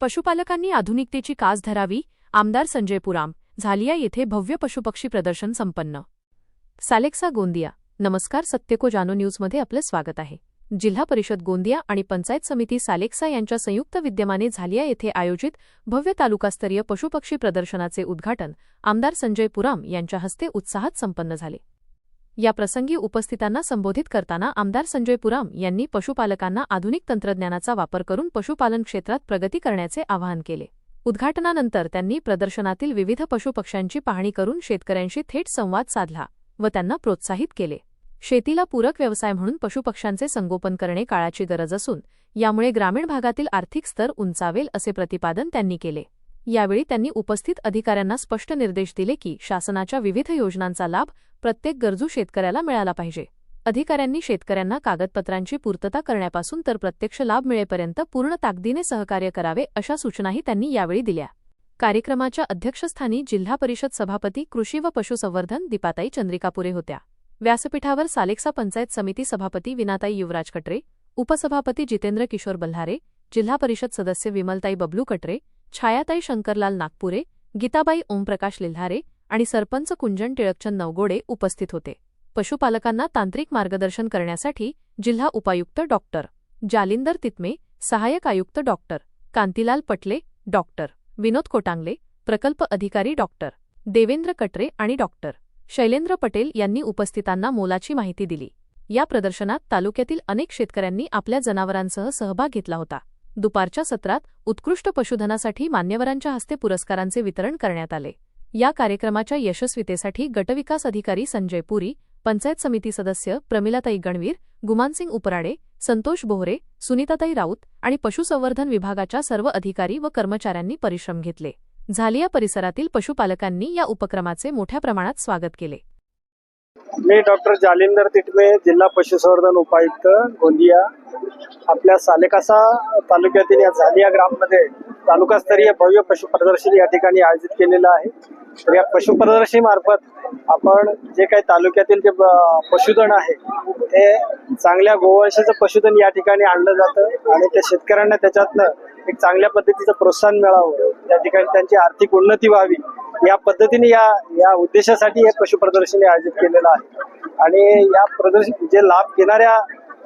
पशुपालकांनी आधुनिकतेची कास धरावी आमदार संजय पुराम झालिया येथे भव्य पशुपक्षी प्रदर्शन संपन्न. सालेक्सा गोंदिया नमस्कार सत्यको जानो न्यूजमध्ये आपलं स्वागत आहे. जिल्हा परिषद गोंदिया आणि पंचायत समिती सालेक्सा यांच्या संयुक्त विद्यमाने झालिया येथे आयोजित भव्य तालुकास्तरीय पशुपक्षी प्रदर्शनाचे उद्घाटन आमदार संजय पुराम यांच्या हस्ते उत्साहात संपन्न झाले. या प्रसंगी उपस्थितांना संबोधित करताना आमदार संजय पुराम यांनी पशुपालकांना आधुनिक तंत्रज्ञानाचा वापर करून पशुपालन क्षेत्रात प्रगती करण्याचे आवाहन केले. उद्घाटनानंतर त्यांनी प्रदर्शनातील विविध पशुपक्ष्यांची पाहणी करून शेतकऱ्यांशी थेट संवाद साधला व त्यांना प्रोत्साहित केले. शेतीला पूरक व्यवसाय म्हणून पशुपक्ष्यांचे संगोपन करणे काळाची गरज असून यामुळे ग्रामीण भागातील आर्थिक स्तर उंचावेल असे प्रतिपादन त्यांनी केले. यावेळी त्यांनी उपस्थित अधिकाऱ्यांना स्पष्ट निर्देश दिले की शासनाच्या विविध योजनांचा लाभ प्रत्येक गरजू शेतकऱ्याला मिळाला पाहिजे. अधिकाऱ्यांनी शेतकऱ्यांना कागदपत्रांची पूर्तता करण्यापासून तर प्रत्यक्ष लाभ मिळेपर्यंत पूर्ण ताकदीने सहकार्य करावे अशा सूचनाही त्यांनी यावेळी दिल्या. कार्यक्रमाच्या अध्यक्षस्थानी जिल्हा परिषद सभापती कृषी व पशुसंवर्धन दीपाताई चंद्रिकापुरे होत्या. व्यासपीठावर सालेक्सा पंचायत समिती सभापती विनाताई युवराज कटरे उपसभापती जितेंद्र किशोर बल्हारे जिल्हा परिषद सदस्य विमलताई बबलू कटरे छायाताई शंकरलाल नागपुरे गीताबाई ओमप्रकाश लिल्हारे आणि सरपंच कुंजन टिळकचंद नवगोडे उपस्थित होते. पशुपालकांना तांत्रिक मार्गदर्शन करण्यासाठी जिल्हा उपायुक्त डॉक्टर जालिंदर तितमे सहाय्यक आयुक्त डॉक्टर कांतीलाल पटले डॉक्टर विनोद कोटांगले प्रकल्प अधिकारी डॉक्टर देवेंद्र कटरे आणि डॉक्टर शैलेंद्र पटेल यांनी उपस्थितांना मोलाची माहिती दिली. या प्रदर्शनात तालुक्यातील अनेक शेतकऱ्यांनी आपल्या जनावरांसह सहभाग घेतला होता. दुपारच्या सत्रात उत्कृष्ट पशुधनासाठी मान्यवरांच्या हस्ते पुरस्कारांचे वितरण करण्यात आले. या कार्यक्रमाच्या यशस्वीतेसाठी गटविकास अधिकारी संजय पुरी पंचायत समिती सदस्य प्रमिलाताई गणवीर गुमानसिंग उपराडे संतोष बोहरे सुनीताताई राऊत आणि पशुसंवर्धन विभागाच्या सर्व अधिकारी व कर्मचाऱ्यांनी परिश्रम घेतले. झालिया परिसरातील पशुपालकांनी या उपक्रमाचे मोठ्या प्रमाणात स्वागत केले. मी डॉक्टर जालिंदर तिटमे जिल्हा पशुसंवर्धन उपायुक्त गोंदिया. आपल्या सालेकासा तालुक्यातील या झालिया ग्राममध्ये तालुकास्तरीय भव्य पशुप्रदर्शन या ठिकाणी आयोजित केलेलं आहे. तर या पशु आपण जे काही तालुक्यातील जे पशुधन आहे ते चांगल्या गोवंशाचं पशुधन या ठिकाणी आणलं जातं आणि त्या शेतकऱ्यांना त्याच्यातनं एक चांगल्या पद्धतीचं प्रोत्साहन मिळावं त्या ठिकाणी त्यांची आर्थिक उन्नती व्हावी या पद्धतीने या या उद्देशासाठी हे पशु प्रदर्शनी आयोजित केलेलं आहे. आणि या प्रदर्शन जे लाभ घेणाऱ्या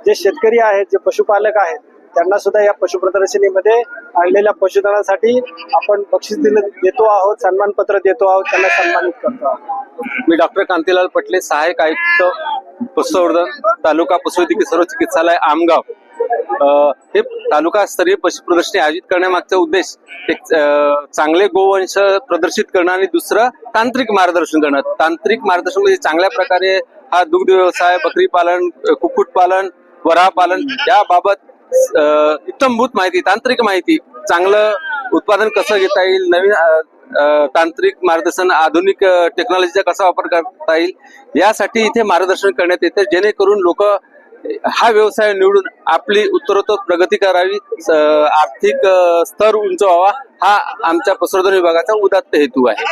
जे शेतकरी आहेत जे पशुपालक आहेत त्यांना सुद्धा या पशु प्रदर्शनीमध्ये आणलेल्या पशुधनासाठी आपण बक्षीस दिलं देतो आहोत सन्मानपत्र देतो आहोत त्यांना सन्मानित करतो आहोत. मी डॉक्टर कांतीलाल पटले सहाय्यक आयुक्त पशुसंवर्धन तालुका पशुवैद्यकीय सर्व चिकित्सालय आमगाव. हे तालुका स्तरीय पशु प्रदर्शनी आयोजित करण्यामागचा उद्देश एक चांगले गोवंश प्रदर्शित करणं आणि दुसरं तांत्रिक मार्गदर्शन करणं. तांत्रिक मार्गदर्शन म्हणजे चांगल्या प्रकारे हा दुग्ध व्यवसाय बकरी पालन कुक्कुट पालन पालन याबाबत अ, माहिती तांत्रिक माहिती चांगलं उत्पादन कसं घेता येईल नवीन तांत्रिक मार्गदर्शन आधुनिक टेक्नॉलॉजीचा कसा वापर करता येईल यासाठी इथे मार्गदर्शन करण्यात येते. जेणेकरून लोक हा व्यवसाय निवडून आपली उत्तरोत्तर प्रगती करावी आर्थिक स्तर उंचवावा हा आमच्या पशुधन विभागाचा उदात्त हेतू आहे.